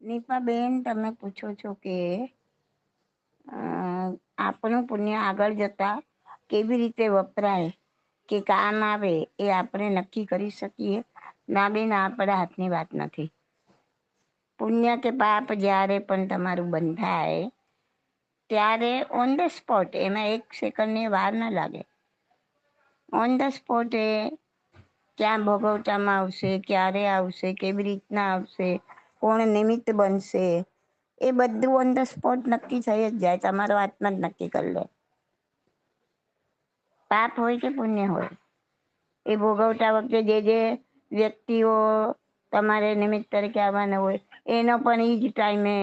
નીપાબેન તમે પૂછો છો કે આપણું પુણ્ય આગળ જતા કેવી રીતે વપરાય, કે કામ આવે એ આપણે નક્કી કરી શકીએ? ના બેન આપણા હાથની વાત નથી. પુણ્ય કે પાપ જ્યારે પણ તમારું બંધાય, ત્યારે ઓન ધ સ્પોટ એમાં એક સેકન્ડની વાર ના લાગે. ઓન ધ સ્પોટ એ ક્યાં ભોગવટામાં આવશે, ક્યારે આવશે, કેવી રીતના આવશે કોણ નિમિત્ત બનશે? એ બધું ઓન ધ સ્પોટ નક્કી થઈ જ જાય. તમારો આત્મા જ નક્કી કરી લે. પાપ હોય કે પુણ્ય હોય? એ ભોગવતા વખતે જે જે વ્યક્તિઓ તમારે નિમિત્ત તરીકે આવવાના હોય, એનો પણ એ જ ટાઈમે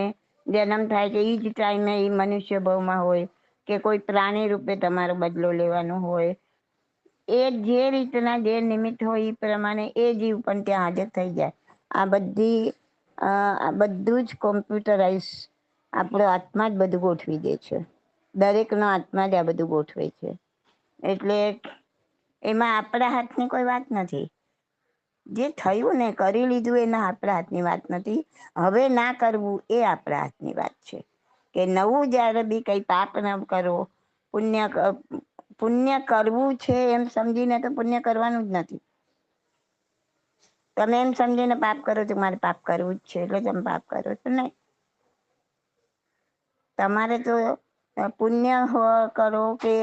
જન્મ થાય છે. એ જ ટાઈમે એ મનુષ્ય ભાવમાં હોય કે કોઈ પ્રાણી રૂપે તમારો બદલો લેવાનો હોય. એ જે રીતના જે નિમિત્ત હોય એ પ્રમાણે એ જીવ પણ ત્યાં હાજર થઈ જાય. આ બધી આ બધું જ કોમ્પ્યુટરાઇઝ આપણો આત્મા જ બધું ગોઠવી દે છે. દરેકનો આત્મા જ આ બધું ગોઠવે છે. એટલે એમાં આપણા હાથની કોઈ વાત નથી. જે થયું ને કરી લીધું એના આપણા હાથની વાત નથી. હવે ના કરવું એ આપણા હાથની વાત છે. કે નવું જ્યારે બી કંઈ પાપ ન કરો, પુણ્ય પુણ્ય કરવું છે એમ સમજીને તો પુણ્ય કરવાનું જ નથી. તમે એમ સમજીને પાપ કરો છો મારે પાપ કરવું જ છે, એટલે તમે પાપ કરો છો નહીં તમારે તો પુણ્ય કરો કે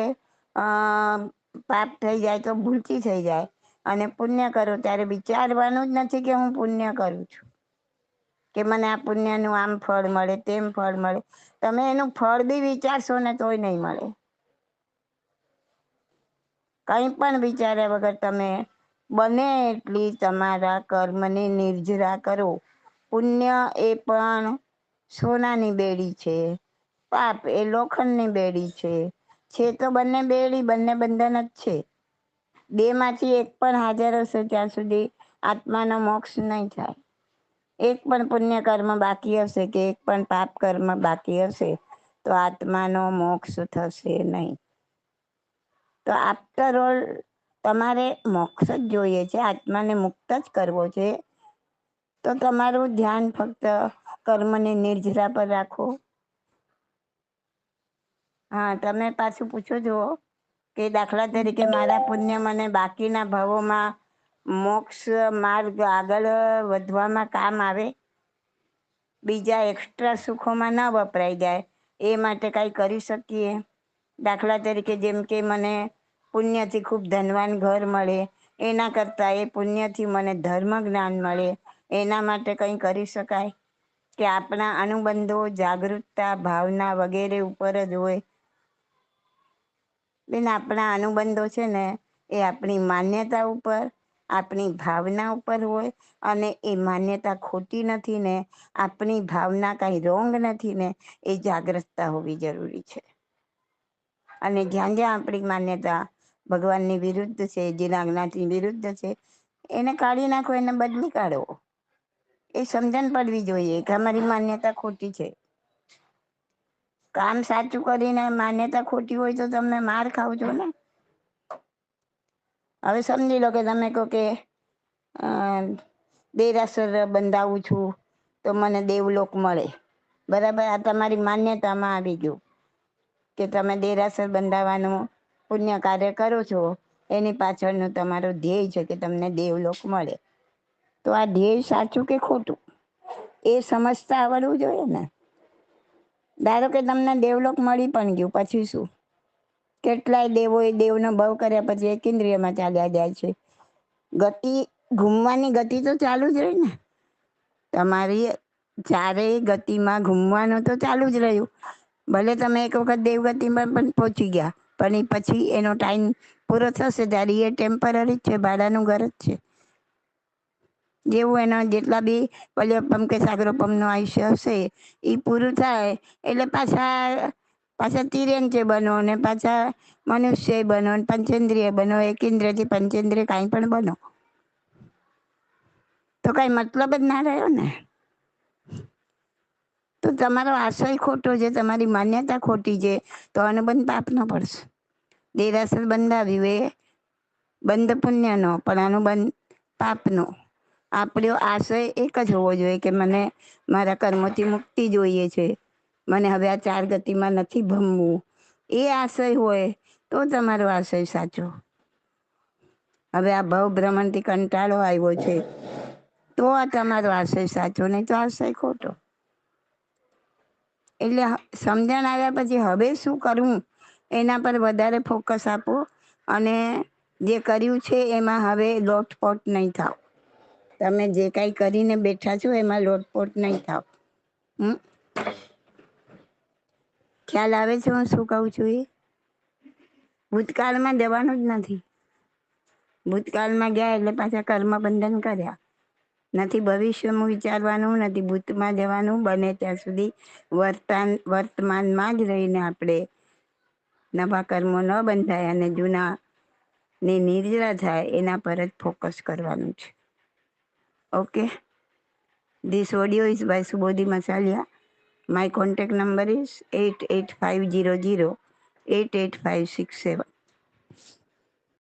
પાપ થઈ જાય તો ભૂલથી થઈ જાય. અને પુણ્ય કરો ત્યારે વિચારવાનું જ નથી કે હું પુણ્ય કરું છું. કે મને આ પુણ્યનું આમ ફળ મળે, તેમ ફળ મળે. તમે એનું ફળ બી વિચારશો ને તોય નહીં મળે. કંઈ પણ વિચાર્યા વગર તમે બને એટલી તમારા કર્મને નિર્જરા કરો. પુણ્ય એ પણ સોનાની બેડી છે. પાપ એ લોખંડની બેડી છે. છે તો બંને બેડી, બંને બંધન જ છે. બે માંથી એક પણ હાજર હશે ત્યાં સુધી આત્માનો મોક્ષ નહીં થાય. એક પણ પુણ્ય કર્મ બાકી હશે કે એક પણ પાપ કર્મ બાકી હશે, તો આત્માનો મોક્ષ થશે નહીં. તો આફ્ટર ઓલ તમારે મોક્ષ જ જોઈએ છે, આત્માને મુક્ત જ કરવો છે. તો તમારું ધ્યાન ફક્ત કર્મની નિર્જરા પર રાખો. હા, તમે પાછું પૂછો છો કે દાખલા તરીકે મારા પુણ્ય મને બાકીના ભાવોમાં મોક્ષ માર્ગ આગળ વધવામાં કામ આવે. બીજા એક્સ્ટ્રા સુખોમાં ન વપરાઈ જાય. એ માટે કાંઈ કરી શકીએ. દાખલા તરીકે જેમ કે મને પુણ્યથી ખૂબ ધનવાન ઘર મળે, એના કરતાં એ પુણ્યથી મને ધર્મ જ્ઞાન મળે, એના માટે કંઈ કરી શકાય? કે આપણા અનુબંધો, જાગૃતતા, ભાવના વગેરે ઉપર જ હોય? બેન, આપણા અનુબંધો છે ને, એ આપણી માન્યતા ઉપર, આપણી ભાવના ઉપર હોય અને એ માન્યતા ખોટી નથી ને, આપણી ભાવના કાંઈ રોંગ નથી ને, એ જાગૃતતા હોવી જરૂરી છે. અને જ્યાં જ્યાં આપણી માન્યતા ભગવાનની વિરુદ્ધ છે જેના જ્ઞાતિ વિરુદ્ધ છે, એને કાઢી નાખો, એને બદલી કાઢો. એ સમજણ પડવી જોઈએ કે અમારી માન્યતા ખોટી છે. કામ સાચું કરીને માન્યતા ખોટી હોય તો તમે માર ખાવ છો ને? હવે સમજી લો કે તમે કહો કે દેરાસર બંધાવું છું તો મને દેવલોક મળે. બરાબર? આ તમારી માન્યતામાં આવી ગયું કે તમે દેરાસર બંધાવવાનું પુણ્ય કાર્ય કરો છો, એની પાછળનું તમારું ધ્યેય છે કે તમને દેવલોક મળે. તો આ ધ્યેય સાચું કે ખોટું? એ સમજતા આવડવું જોઈએ ને? ધારો કે તમને દેવલોક મળી પણ ગયું, પછી શું? કેટલાય દેવો એ દેવનો ભવ કર્યા પછી એક ઇન્દ્રિયમાં ચાલ્યા જાય છે. ગતિ, ઘૂમવાની ગતિ તો ચાલુ જ રહી ને? તમારી ચારેય ગતિમાં ઘૂમવાનું તો ચાલુ જ રહ્યું. ભલે તમે એક વખત દેવગતિમાં પણ પહોંચી ગયા પણ એ પછી એનો ટાઈમ પૂરો થશે ત્યારે એ ટેમ્પરરી છે, ભાડાનું ઘર જ છે. જેવું એના જેટલા બી પલ્યોપમ કે સાગરોપમનું આયુષ્ય હશે એ પૂરું થાય એટલે પાછા પાછા તિર્યંચે બનો ને પાછા મનુષ્ય બનો ને પંચેન્દ્રિય બનો એક ઇન્દ્રિયથી પંચેન્દ્રિય કાંઈ પણ બનો. તો કાંઈ મતલબ જ ના રહ્યો ને? તો તમારો આશય ખોટો છે, તમારી માન્યતા ખોટી છે, તો અનુબંધ પાપનો પડશે. દેરાસર બંધાવ્યું એ બંધ પુણ્યનો, પણ અનુબંધ પાપનો. આપણો આશય એક જ હોવો જોઈએ કે મને મારા કર્મોથી મુક્તિ જોઈએ છે. મને હવે આ ચાર ગતિમાં નથી ભમવું. એ આશય હોય તો તમારો આશય સાચો. હવે આ ભવ ભ્રમણથી કંટાળો આવ્યો છે. તો આ તમારો આશય સાચો, નહીં તો આશય ખોટો. એટલે સમજણ આવ્યા પછી હવે શું કરવું એના પર વધારે ફોકસ આપો અને જે કર્યું છે એમાં હવે લોટપોટ નહીં થાવ. તમે જે કાંઈ કરીને બેઠા છો એમાં લોટપોટ નહીં થાવ. ખ્યાલ આવે છે હું શું કહું છું એ? ભૂતકાળમાં જવાનું જ નથી. ભૂતકાળમાં ગયા એટલે પાછા કર્મ બંધન કર્યા. નથી ભવિષ્યમાં વિચારવાનું, નથી ભૂતમાં જવાનું, બને ત્યાં સુધી વર્તાન, વર્તમાનમાં જ રહીને આપણે નવા કર્મો ન બંધાય અને જૂના ને નિર્જરા થાય એના પર જ ફોકસ કરવાનું છે. Okay this audio is by Subodhi Masaliya my contact number is eight eight five zero zero eight eight five six seven